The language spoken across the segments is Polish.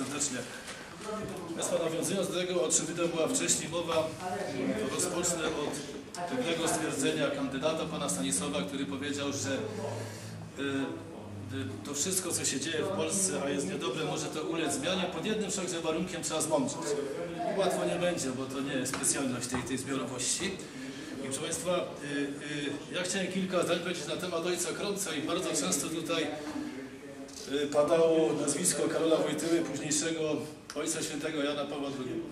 Serdecznie. Państwa, nawiązując do tego, o czym była wcześniej mowa, rozpocznę od pewnego stwierdzenia kandydata pana Stanisława, który powiedział, że y, y, to wszystko, co się dzieje w Polsce, a jest niedobre, może to ulec zmianie, pod jednym wszakże warunkiem trzeba zmądrzeć. Łatwo nie będzie, bo to nie jest specjalność tej, tej zbiorowości. I proszę Państwa, y, ja chciałem kilka zdań powiedzieć na temat ojca Krąca i bardzo często tutaj padało nazwisko Karola Wojtyły, późniejszego ojca świętego Jana Pawła II.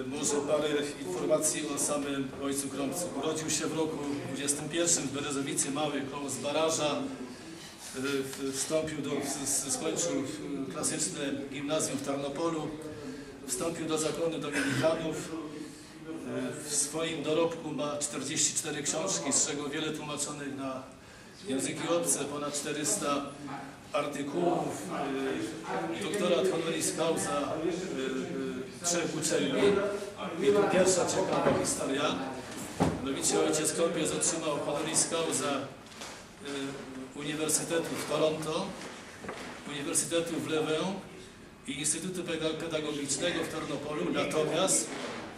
Y, Może parę informacji o samym ojcu Krąpcu. Urodził się w roku 21 w Berezowicy Małej, koło Zbaraża. Y, Wstąpił do, skończył y, klasyczne gimnazjum w Tarnopolu. Wstąpił do zakonu dominikanów. W swoim dorobku ma 44 książki, z czego wiele tłumaczonych na języki obce, ponad 400 artykułów, y, doktorat honoris causa y, y, trzech uczelni. I tu pierwsza ciekawa historia. Mianowicie ojciec Kropiec otrzymał honoris causa Uniwersytetu w Toronto, Uniwersytetu w Leuven i Instytutu Peda- Pedagogicznego w Tarnopolu, natomiast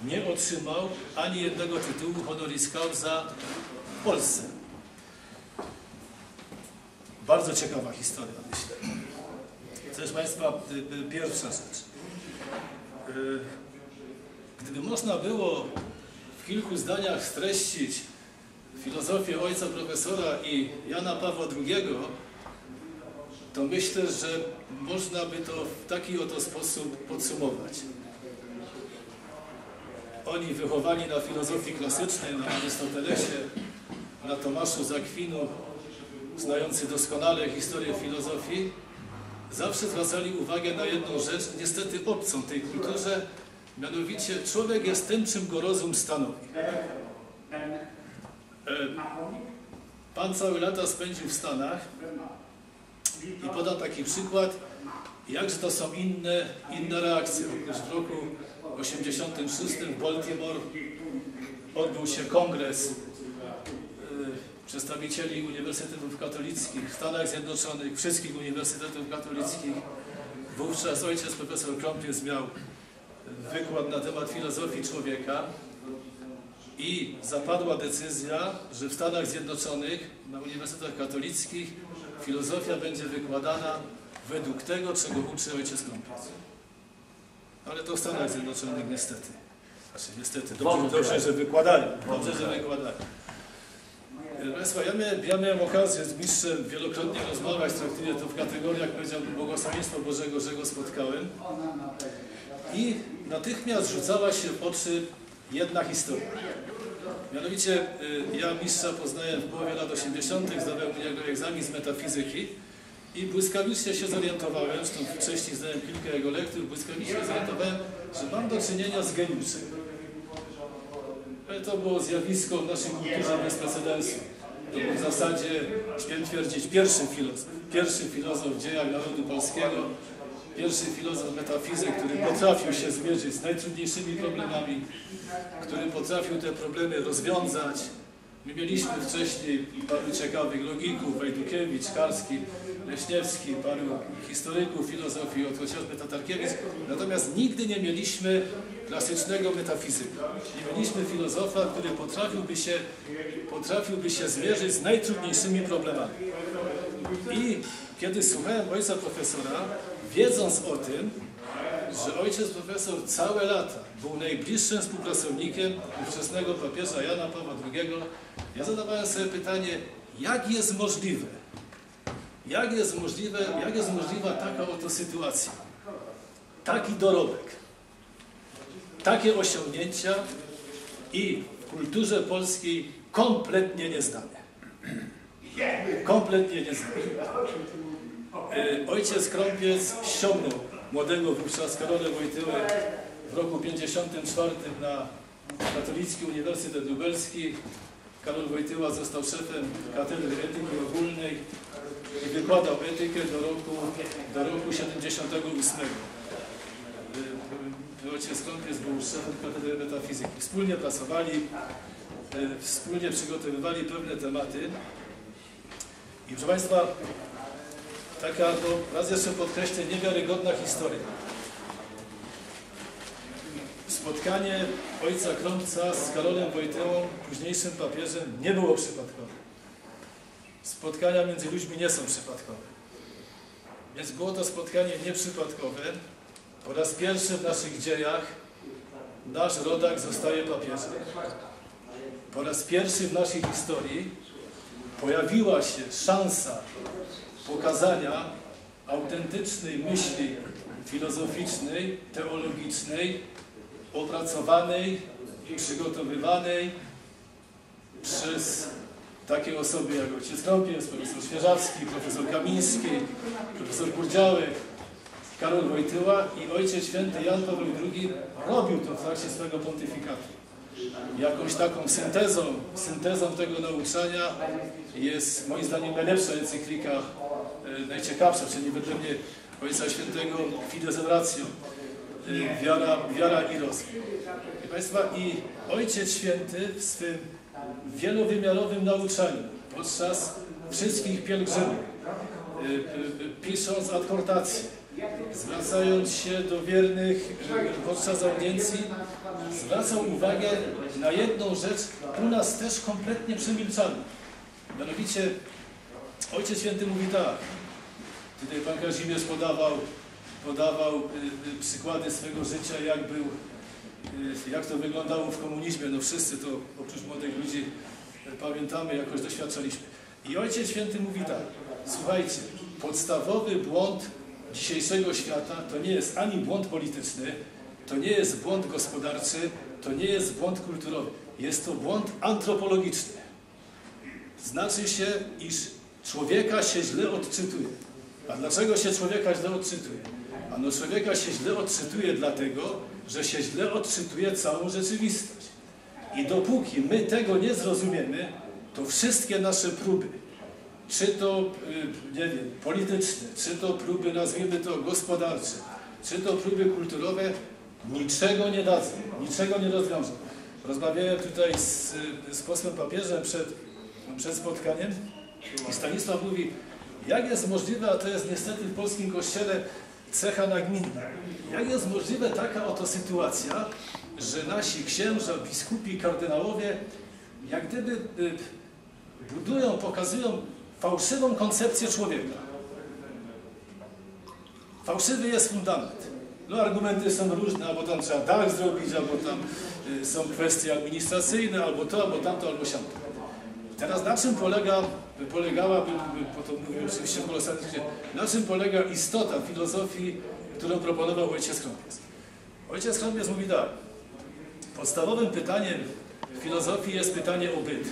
nie otrzymał ani jednego tytułu honoris causa w Polsce. Bardzo ciekawa historia, myślę. Proszę Państwa, y, y, pierwsza rzecz. Y, Gdyby można było w kilku zdaniach streścić filozofię ojca profesora i Jana Pawła II, to myślę, że można by to w taki oto sposób podsumować. Oni wychowani na filozofii klasycznej, na Arystotelesie, na Tomaszu z Akwinu, znający doskonale historię filozofii, zawsze zwracali uwagę na jedną rzecz, niestety obcą tej kulturze, mianowicie człowiek jest tym, czym go rozum stanowi. E, Pan całe lata spędził w Stanach i podał taki przykład, jakże to są inne, inne reakcje. Otóż w roku 86 w Baltimore odbył się kongres przedstawicieli uniwersytetów katolickich w Stanach Zjednoczonych, wszystkich uniwersytetów katolickich. Wówczas ojciec profesor Krąpiec miał wykład na temat filozofii człowieka i zapadła decyzja, że w Stanach Zjednoczonych na uniwersytetach katolickich filozofia będzie wykładana według tego, czego uczy ojciec Krąpiec. Ale to w Stanach Zjednoczonych niestety. Znaczy niestety, dobrze, dobrze że wykładali. Dobrze, że wykładali. Państwa, ja miałem, ja miałem okazję z mistrzem wielokrotnie rozmawiać, traktuję to w kategoriach, powiedziałbym, błogosławieństwa Bożego, że go spotkałem. I natychmiast rzucała się w oczy jedna historia. Mianowicie y, ja mistrza poznałem w połowie lat 80., zdawał u niego egzamin z metafizyki i błyskawicznie się zorientowałem, zresztą wcześniej zdałem kilka jego lektur, błyskawicznie zorientowałem, że mam do czynienia z geniuszem. Ale To było zjawisko w naszej kulturze bez precedensu. To był w zasadzie, śmiem twierdzić, pierwszy filozof, pierwszy filozof w narodu polskiego, pierwszy filozof metafizyk, który potrafił się zmierzyć z najtrudniejszymi problemami, który potrafił te problemy rozwiązać. My mieliśmy wcześniej paru ciekawych logików, Wejdukiewicz, Karski, Leśniewski, paru historyków filozofii, od chociażby Tatarkiewicz, natomiast nigdy nie mieliśmy klasycznego metafizyka. Nie mieliśmy filozofa, który potrafiłby się, potrafiłby się zmierzyć z najtrudniejszymi problemami. I kiedy słuchałem ojca profesora, wiedząc o tym, że ojciec profesor całe lata był najbliższym współpracownikiem ówczesnego papieża Jana Pawła II, ja zadawałem sobie pytanie, jak jest możliwe, jak jest możliwe, jak jest możliwa taka oto sytuacja, taki dorobek, takie osiągnięcia i w kulturze polskiej kompletnie nieznane. Kompletnie nieznane. E, Ojciec Krąpiec ściągnął młodego wówczas Karola Wojtyłę w roku 54 na Katolicki Uniwersytet Lubelski. Karol Wojtyła został szefem Katedry Etyki Ogólnej i wykładał etykę do roku, do roku 78. Y, Ojciec Krąpiec był szefem Katedry Metafizyki. Wspólnie pracowali, y, wspólnie przygotowywali pewne tematy. I proszę Państwa, taka, no, raz jeszcze podkreślę, niewiarygodna historia. Spotkanie ojca Krąbca z Karolem Wojtyłą, późniejszym papieżem, nie było przypadkowe. Spotkania między ludźmi nie są przypadkowe. Więc było to spotkanie nieprzypadkowe. Po raz pierwszy w naszych dziejach nasz rodak zostaje papieżem. Po raz pierwszy w naszej historii pojawiła się szansa pokazania autentycznej myśli filozoficznej, teologicznej, opracowanej i przygotowywanej przez takie osoby jak ojciec Krąpiec, profesor Świeżawski, profesor Kamiński, profesor Kurdziałek, Karol Wojtyła i ojciec święty Jan Paweł II robił to w trakcie swojego pontyfikatu. Jakąś taką syntezą, syntezą tego nauczania jest moim zdaniem najlepsza encyklika, e, najciekawsza, czyli wedle mnie Ojca Świętego Fides Ratio, e, wiara, wiara i rozwój. Proszę Państwa, i Ojciec Święty w swym wielowymiarowym nauczaniu podczas wszystkich pielgrzymów, e, pisząc adhortację, zwracając się do wiernych podczas audiencji, zwracał uwagę na jedną rzecz, u nas też kompletnie przemilczaną. Mianowicie Ojciec Święty mówi tak, tutaj Pan Kazimierz podawał, podawał y, y, przykłady swego życia, jak był, y, jak to wyglądało w komunizmie. No wszyscy to, oprócz młodych ludzi, pamiętamy, jakoś doświadczaliśmy. I Ojciec Święty mówi tak, słuchajcie, podstawowy błąd dzisiejszego świata to nie jest ani błąd polityczny, to nie jest błąd gospodarczy, to nie jest błąd kulturowy. Jest to błąd antropologiczny. Znaczy się, iż człowieka się źle odczytuje. A dlaczego się człowieka źle odczytuje? Ano człowieka się źle odczytuje dlatego, że się źle odczytuje całą rzeczywistość. I dopóki my tego nie zrozumiemy, to wszystkie nasze próby, czy to, y, nie wiem, polityczne, czy to próby, nazwijmy to, gospodarcze, czy to próby kulturowe, niczego nie dadzą, niczego nie rozwiążą. Rozmawiałem tutaj z, z posłem papieżem przed, przed spotkaniem i Stanisław mówi, jak jest możliwe, a to jest niestety w polskim kościele cecha nagminna, jak jest możliwe taka oto sytuacja, że nasi księża, biskupi, kardynałowie jak gdyby y, budują, pokazują fałszywą koncepcję człowieka. Fałszywy jest fundament. No argumenty są różne, albo tam trzeba dach zrobić, albo tam y, są kwestie administracyjne, albo to, albo tamto, albo siamto. Teraz na czym polega, polegałaby, po to mówię oczywiście w na czym polega istota filozofii, którą proponował ojciec Chrąpiec? Ojciec Chrąpiec mówi tak, podstawowym pytaniem filozofii jest pytanie o byt.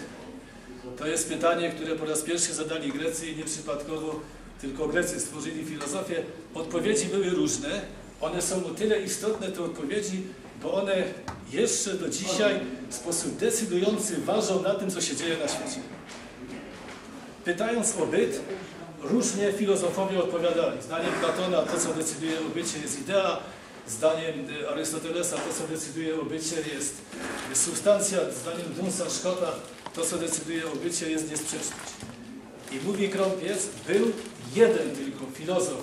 To jest pytanie, które po raz pierwszy zadali Grecy i nieprzypadkowo tylko Grecy stworzyli filozofię. Odpowiedzi były różne. One są o tyle istotne, te odpowiedzi, bo one jeszcze do dzisiaj w sposób decydujący ważą na tym, co się dzieje na świecie. Pytając o byt, różnie filozofowie odpowiadali. Zdaniem Platona to, co decyduje o bycie, jest idea, zdaniem Arystotelesa to, co decyduje o bycie, jest, jest substancja, zdaniem Dunsa Scotta to, co decyduje o bycie, jest niesprzeczność. I mówi Krąpiec, był jeden tylko filozof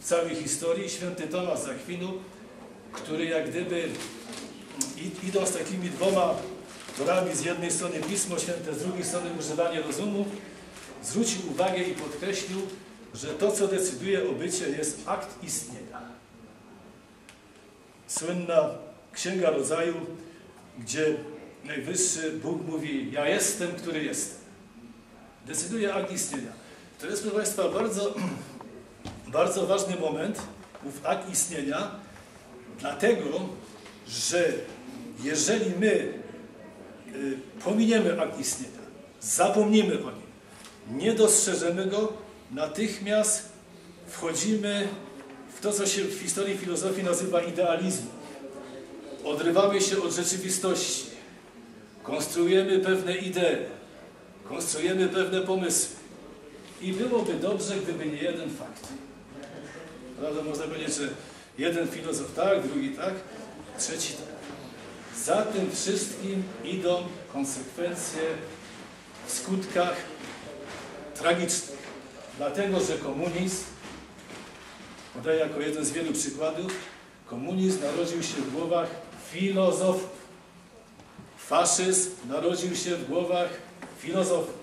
w całej historii, święty Tomasz Zakwinu, który jak gdyby idąc takimi dwoma torami, z jednej strony Pismo Święte, z drugiej strony używanie rozumu, zwrócił uwagę i podkreślił, że to, co decyduje o bycie, jest akt istnienia. Słynna Księga Rodzaju, gdzie Najwyższy Bóg mówi, ja jestem, który jestem. Decyduje akt istnienia. To jest, proszę Państwa, bardzo, bardzo ważny moment, ów akt istnienia, dlatego, że jeżeli my y, pominiemy akt istnienia, zapomnimy o nim, nie dostrzeżemy go, natychmiast wchodzimy w to, co się w historii filozofii nazywa idealizmem. Odrywamy się od rzeczywistości konstruujemy pewne idee, konstruujemy pewne pomysły. I byłoby dobrze, gdyby nie jeden fakt. Prawda, można powiedzieć, że jeden filozof tak, drugi tak, trzeci tak. Za tym wszystkim idą konsekwencje w skutkach tragicznych. Dlatego, że komunizm, podaję jako jeden z wielu przykładów, komunizm narodził się w głowach filozofów. Faszyzm narodził się w głowach filozofów.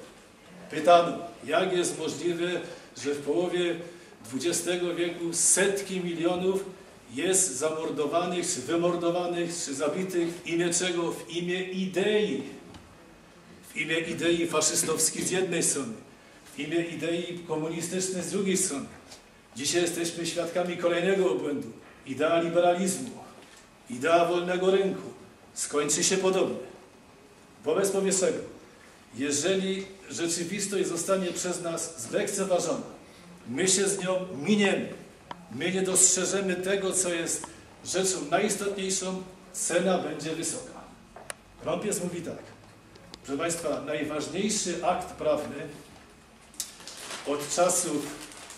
Pytano, jak jest możliwe, że w połowie XX wieku setki milionów jest zamordowanych, czy wymordowanych, czy zabitych w imię czego? W imię idei. W imię idei faszystowskiej z jednej strony, w imię idei komunistycznej z drugiej strony. Dzisiaj jesteśmy świadkami kolejnego obłędu. Idea liberalizmu, idea wolnego rynku skończy się podobnie. Wobec powyższego, jeżeli rzeczywistość zostanie przez nas zlekceważona, my się z nią miniemy, my nie dostrzeżemy tego, co jest rzeczą najistotniejszą, cena będzie wysoka. Krąpiec mówi tak. Proszę Państwa, najważniejszy akt prawny od czasów,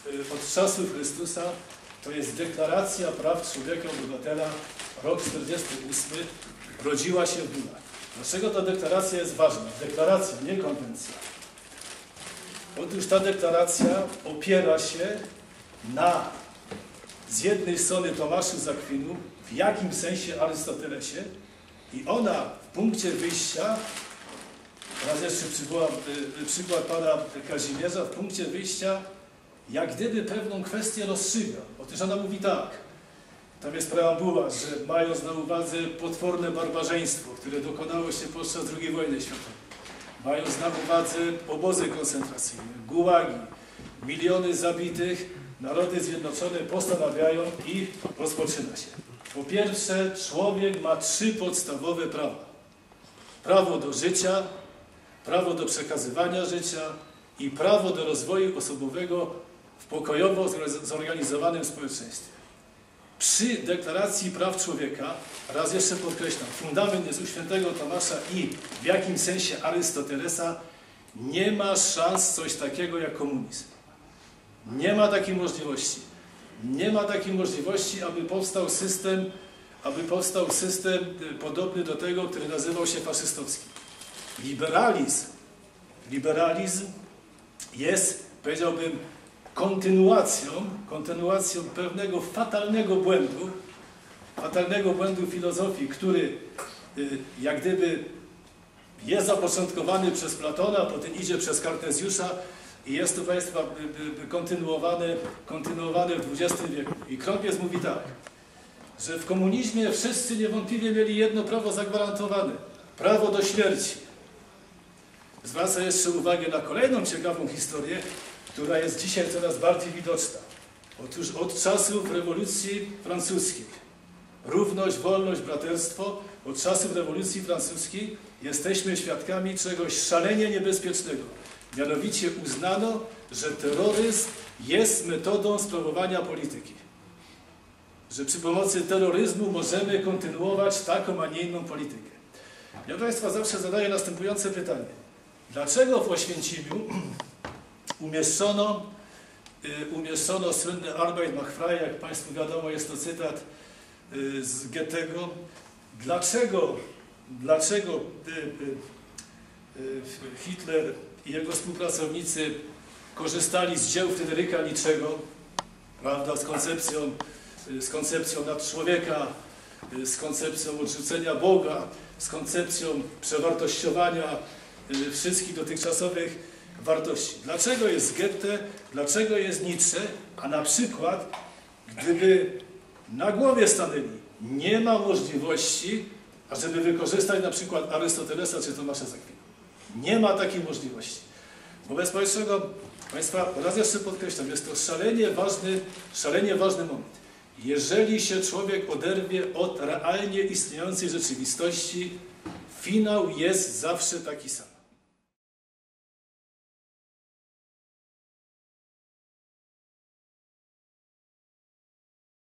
y, od czasów Chrystusa to jest deklaracja praw człowieka obywatela, rok 48, rodziła się w Dunach. Dlaczego ta deklaracja jest ważna? Deklaracja, nie konwencja. Otóż ta deklaracja opiera się na z jednej strony Tomaszu Zakwinu, w jakim sensie Arystotelesie i ona w punkcie wyjścia, raz jeszcze przywołam y, przykład pana Kazimierza, w punkcie wyjścia jak gdyby pewną kwestię rozstrzyga. Otóż ona mówi tak, tam jest preambuła, że mając na uwadze potworne barbarzyństwo, które dokonało się podczas II wojny światowej, mając na uwadze obozy koncentracyjne, gułagi, miliony zabitych, narody zjednoczone postanawiają i rozpoczyna się. Po pierwsze, człowiek ma trzy podstawowe prawa. Prawo do życia, prawo do przekazywania życia i prawo do rozwoju osobowego w pokojowo zorganizowanym społeczeństwie. Przy deklaracji praw człowieka, raz jeszcze podkreślam, fundament jest u świętego Tomasza i w jakim sensie Arystotelesa, nie ma szans coś takiego jak komunizm. Nie ma takiej możliwości. Nie ma takiej możliwości, aby powstał system, aby powstał system y, podobny do tego, który nazywał się faszystowski. Liberalizm, liberalizm jest, powiedziałbym, kontynuacją, kontynuacją pewnego fatalnego błędu, fatalnego błędu filozofii, który y, jak gdyby jest zapoczątkowany przez Platona, potem idzie przez Kartezjusza i jest to Państwa kontynuowane, kontynuowane w XX wieku. I Krąpiec mówi tak, że w komunizmie wszyscy niewątpliwie mieli jedno prawo zagwarantowane. Prawo do śmierci. Zwraca jeszcze uwagę na kolejną ciekawą historię, która jest dzisiaj coraz bardziej widoczna. Otóż od czasów rewolucji francuskiej, równość, wolność, braterstwo, od czasów rewolucji francuskiej jesteśmy świadkami czegoś szalenie niebezpiecznego. Mianowicie uznano, że terroryzm jest metodą sprawowania polityki. Że przy pomocy terroryzmu możemy kontynuować taką, a nie inną politykę. Ja Państwa zawsze zadaję następujące pytanie. Dlaczego w Oświęcimiu umieszczono, y, umieszczono słynny Arbeit macht frei, jak Państwu wiadomo jest to cytat y, z Goethego. Dlaczego, dlaczego y, Hitler i jego współpracownicy korzystali z dzieł Fryderyka Niczego, prawda, z koncepcją, z koncepcją nadczłowieka, z koncepcją odrzucenia Boga, z koncepcją przewartościowania wszystkich dotychczasowych wartości. Dlaczego jest Goethe, dlaczego jest Nietzsche, a na przykład, gdyby na głowie stanęli, nie ma możliwości, ażeby wykorzystać na przykład Arystotelesa czy Tomasza Zakwina. Nie ma takiej możliwości. Wobec powyższego, Państwa, raz jeszcze podkreślam, jest to szalenie ważny, szalenie ważny moment. Jeżeli się człowiek oderwie od realnie istniejącej rzeczywistości, finał jest zawsze taki sam.